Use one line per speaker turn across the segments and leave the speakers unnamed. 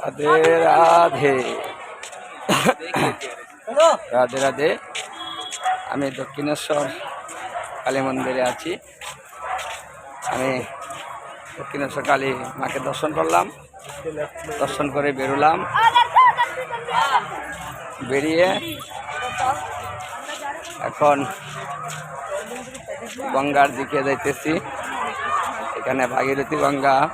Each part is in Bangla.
রাধে রাধে। রাধে রাধে। আমি দক্ষিণেশ্বর কালী মন্দিরে আছি। আমি দক্ষিণেশ্বর কালী মাকে দর্শন করলাম। দর্শন করে বেরোলাম। বেরিয়ে এখন গঙ্গার দিকে যাইতেছি। এখানে ভাগীরথী গঙ্গা।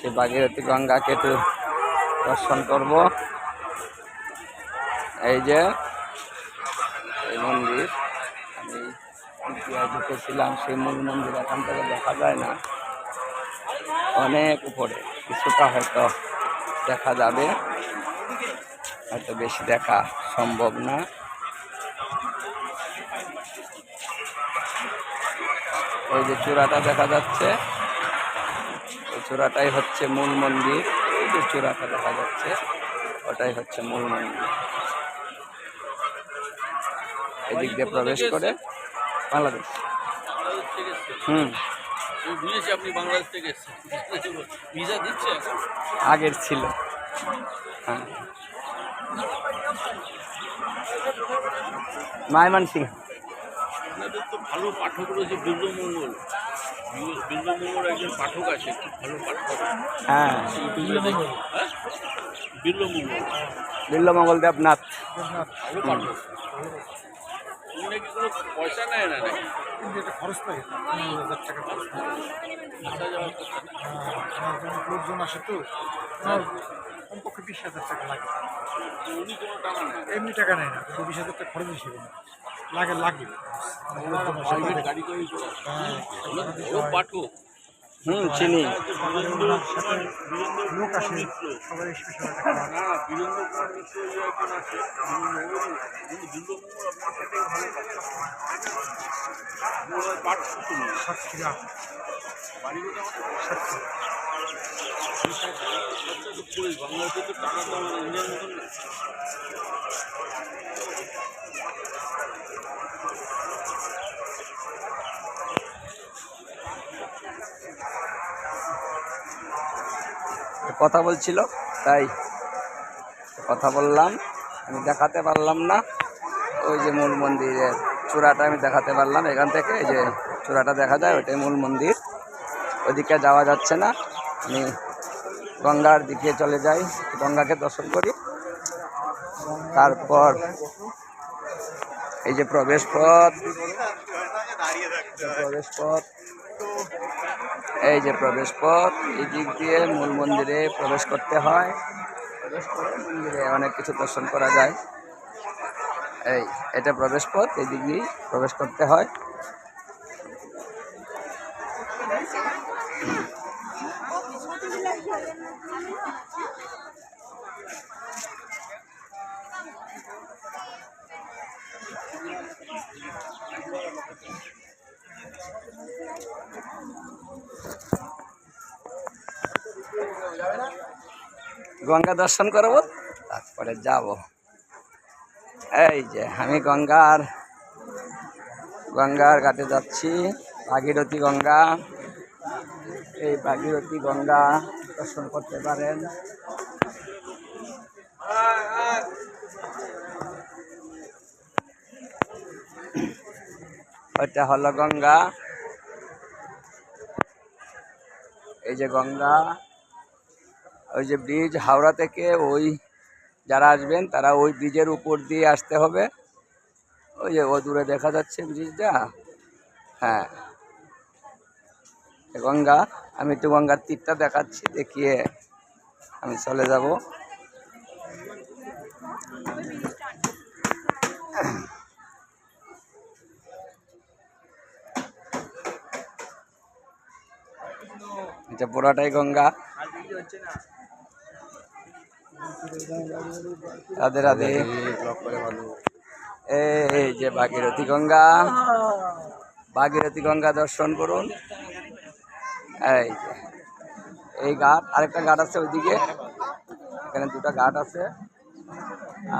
সেই ভাগীরথী গঙ্গাকে একটু দর্শন করব। এই যে, এই মন্দির। আমি ঢুকেছিলাম সেই মূল মন্দির এখান থেকে দেখা যায় না। অনেক উপরে, কিছুটা হয়তো দেখা যাবে। হয়তো বেশি দেখা সম্ভব না। এই যে চূড়াটা দেখা যাচ্ছে ওই চূড়াটাই হচ্ছে মূল মন্দির, এই যে চূড়াটা দেখা যাচ্ছে, ওটাই হচ্ছে মূল মন্দির। এদিক দিয়ে প্রবেশ করে বাংলাদেশ। হুম। আগের ছিল। হ্যাঁ। মায়মান সিং
আপনাদের তো ভালো পাঠক রয়েছে বিল্লমঙ্গল বিল্লমঙ্গল একজন পাঠক আছে খুব ভালো পাঠক।
হ্যাঁ।
দেখি হ্যাঁ? বিল্লমঙ্গল
বিল্লমঙ্গল দেবনাথ।
ভালো পাঠক। কোনো পয়সা নেয় না নাকি?
কিন্তু এটা খরচ লাগে হাজার টাকা খরচ। লাগে
আসা
লোকজন তো। আমার কমপক্ষে বিশ হাজার টাকা লাগে। এমনি টাকা নেয় না। বিশ হাজার টাকা খরচ হিসেবে না লাগে লাগে।
হুম চিনি।
লোক আসে সবাই স্পেশাল
না বীরেন্দ্র কুমার মিত্র যে একজন আছে বীরেন্দ্র উনি বীরেন্দ্র আপনার সাথে ভালো কথা পাঠ শুনি
সাতক্ষীরা
বাড়ি কোথাও
সাতক্ষীরা
বাংলাদেশে তো টাকা তো আমার ইন্ডিয়ার মতন না
কথা বলছিল, তাই কথা বললাম। আমি দেখাতে পারলাম না। ওই যে মূল মন্দিরের চূড়াটা আমি দেখাতে পারলাম। এখান থেকে এই যে চূড়াটা দেখা যায় ওইটাই মূল মন্দির। ওদিকে যাওয়া যাচ্ছে না। আমি গঙ্গার দিকে চলে যাই, গঙ্গাকে দর্শন করি। তারপর এই যে প্রবেশ পথ প্রবেশ পথ এই যে প্রবেশ পথ এই দিক দিয়ে মূল মন্দিরে প্রবেশ করতে হয়। মন্দিরে অনেক কিছু দর্শন করা যায়। এই, এটা প্রবেশ পথ এই দিক প্রবেশ করতে হয়। গঙ্গা দর্শন করব, তারপরে যাব। এই যে, আমি গঙ্গার গঙ্গার ঘাটে যাচ্ছি, ভাগীরথী গঙ্গা। এই ভাগীরথী গঙ্গা দর্শন করতে পারেন। ওইটা হলো গঙ্গা। এই যে গঙ্গা। ওই যে ব্রিজ হাওড়া থেকে ওই যারা আসবেন, তারা ওই ব্রিজের উপর দিয়ে আসতে হবে। ওই যে ও দূরে দেখা যাচ্ছে ব্রিজটা। হ্যাঁ। গঙ্গা। আমি একটু গঙ্গার তীরটা দেখাচ্ছি, দেখিয়ে আমি চলে যাব। পুরাটাই গঙ্গা। রাধে রাধে। এই যে ভাগীরথী গঙ্গা। ভাগীরথী গঙ্গা দর্শন করুন। এই যে, এই ঘাট, আরেকটা ঘাট আছে ওইদিকে। এখানে দুটা ঘাট আছে।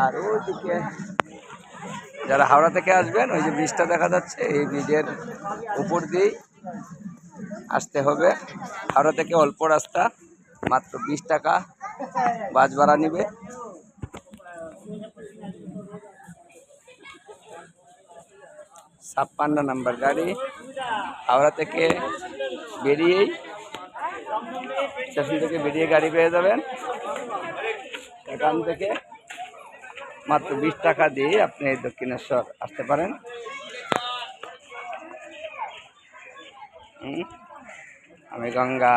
আর ওইদিকে যারা হাওড়া থেকে আসবেন, ওই যে ব্রিজটা দেখা যাচ্ছে, এই ব্রিজের উপর দিয়েই আসতে হবে। হাওড়া থেকে অল্প রাস্তা, মাত্র বিশ টাকা। বাস ভাড়া নিবে? ছাপ্পান্ন নাম্বার গাড়ি। হাওড়া থেকে বেরিয়েই স্টেশন থেকে বেরিয়ে গাড়ি পেয়ে যাবেন। এখান থেকে মাত্র বিশ টাকা দিয়ে আপনি দক্ষিণেশ্বর আসতে পারেন। আমি গঙ্গা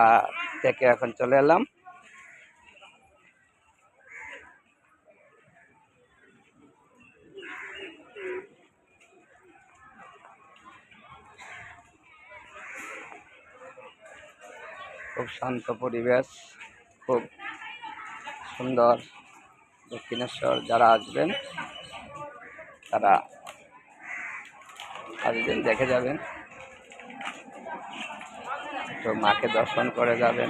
থেকে এখন চলে এলাম। খুব শান্ত পরিবেশ, খুব সুন্দর দক্ষিণেশ্বর যারা আসবেন, তারা আসবেন, দেখে যাবেন। তো মাকে দর্শন করে যাবেন।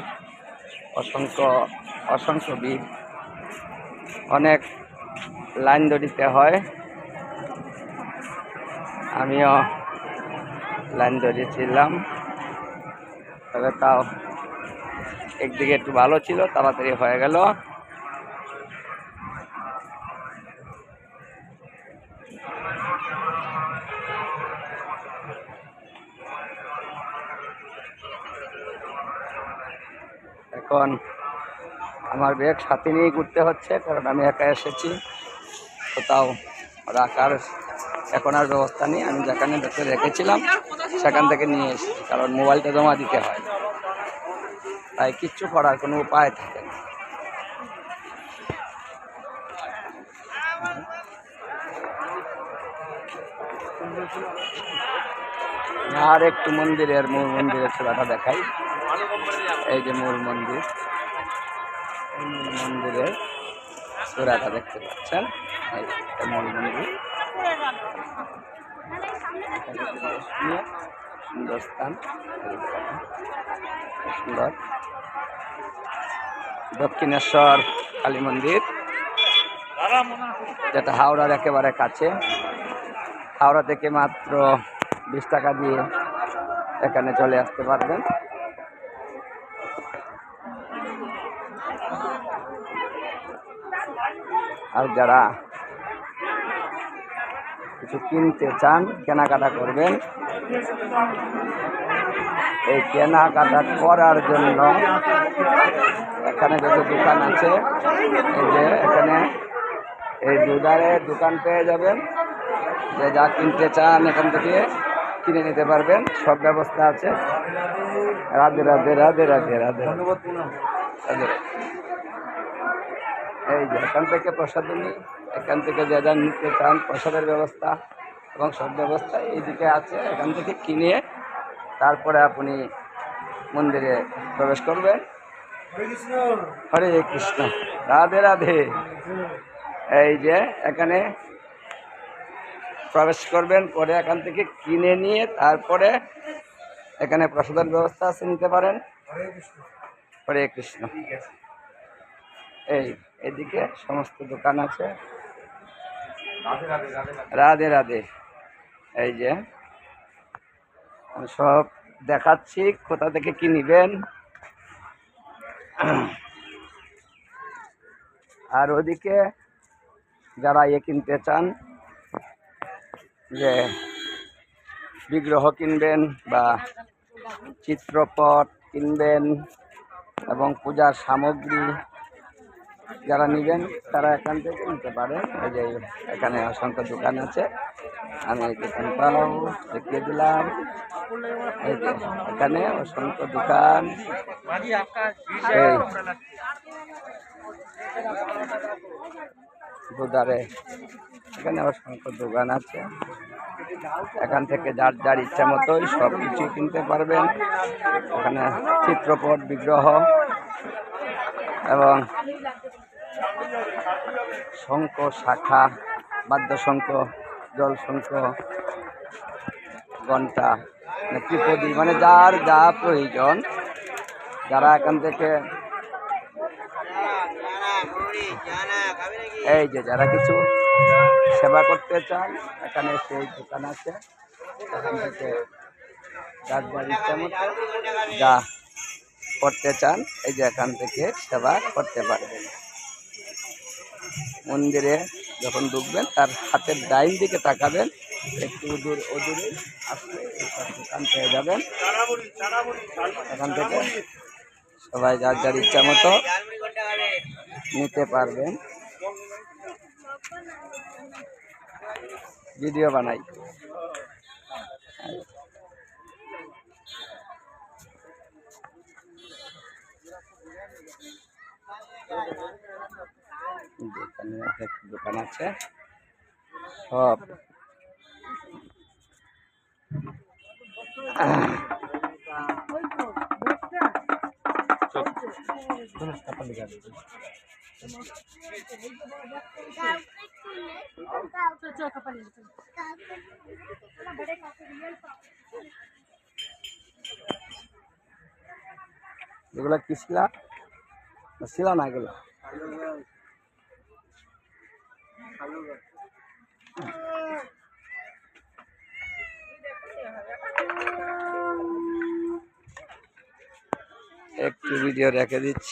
অসংখ্য অসংখ্য ভিড়। অনেক লাইন দড়িতে হয়। আমিও লাইন ধরেছিলাম। তবে তাও একদিকে একটু ভালো ছিল, তাড়াতাড়ি হয়ে গেল। এখন আমার ব্যাগ সাথে নিয়ে ঘুরতে হচ্ছে, কারণ আমি একা এসেছি। কোথাও রাখার এখন আর ব্যবস্থা নেই, আমি যেখানে রেখেছিলাম, সেখান থেকে নিয়ে এসেছি, কারণ মোবাইলটা জমা দিতে হয়। তাই কিচ্ছু করার কোনো উপায় থাকে না। আর একটু মন্দিরের মূল মন্দিরের ছোড়াটা দেখাই। এই যে মূল মন্দির। মন্দিরের চূড়াটা দেখতে পাচ্ছেন। মূল মন্দির। সুন্দর স্থান সুন্দর। দক্ষিণেশ্বর, কালী মন্দির, যেটা হাওড়ার একেবারে কাছে। হাওড়া থেকে মাত্র বিশ টাকা দিয়ে এখানে চলে আসতে পারবেন। আর যারা কিছু কিনতে চান, কেনাকাটা করবেন এই কেনাকাটা করার জন্য এখানে যত দোকান আছে, এই যে এখানে এই দুধারে দোকান পেয়ে যাবেন। যে যা কিনতে চান এখান থেকে কিনে নিতে পারবেন। সব ব্যবস্থা আছে। রাধে রাধে রাধে রাধে রাধে। রাধে এই যে এখান থেকে প্রসাদ নিই এখান থেকে যে যা নিতে চান প্রসাদের ব্যবস্থা। এবং সব ব্যবস্থা এইদিকে আছে, এখান থেকে কিনে তারপরে আপনি মন্দিরে প্রবেশ করবেন। হরে কৃষ্ণ, রাধে রাধে। এই যে এখানে প্রবেশ করবেন, পরে এখান থেকে কিনে নিয়ে তারপরে এখানে প্রসাদের ব্যবস্থা আছে, নিতে পারেন। হরে কৃষ্ণ। এই, এদিকে সমস্ত দোকান আছে। রাধে রাধে এই যে সব দেখাচ্ছি, কোথা থেকে কি নিবেন। আর ওদিকে যারা ইয়ে কিনতে চান, যে বিগ্রহ কিনবেন বা চিত্রপট কিনবেন এবং পূজার সামগ্রী যারা নেবেন, তারা এখান থেকে নিতে পারেন এই যে এখানে অসংখ্য দোকান আছে। আমি এই দোকানটাও দেখিয়ে দিলাম। এই যে এখানে অসংখ্য দোকান। এই দুধারে এখানে অসংখ্য দোকান আছে। এখান থেকে যার যার ইচ্ছা মতোই সব কিছুই কিনতে পারবেন। এখানে চিত্রপট বিগ্রহ এবং শঙ্খ, শাখা, বাদ্যশঙ্খ, জলশঙ্খ ঘণ্টা ত্রিপদী মানে যার যা প্রয়োজন, যারা এখান থেকে এই যে যারা কিছু সেবা করতে চান এখানে সেই দোকান আছে। এখান থেকে যা করতে চান, এই যে এখান থেকে সেবা করতে পারবেন। মন্দিরে যখন ঢুকবেন, তার হাতের ডাইন দিকে তাকাবেন, একটু দূর অদূরে আসলে পেয়ে যাবেন। এখান থেকে সবাই যার যার ইচ্ছা মতো নিতে পারবেন। ভিডিও বানাই। এখানে একটা দোকান আছে। সব। এগুলা কি শিলা শিলা না এগুলো। একটু ভিডিও রেখে দিচ্ছি।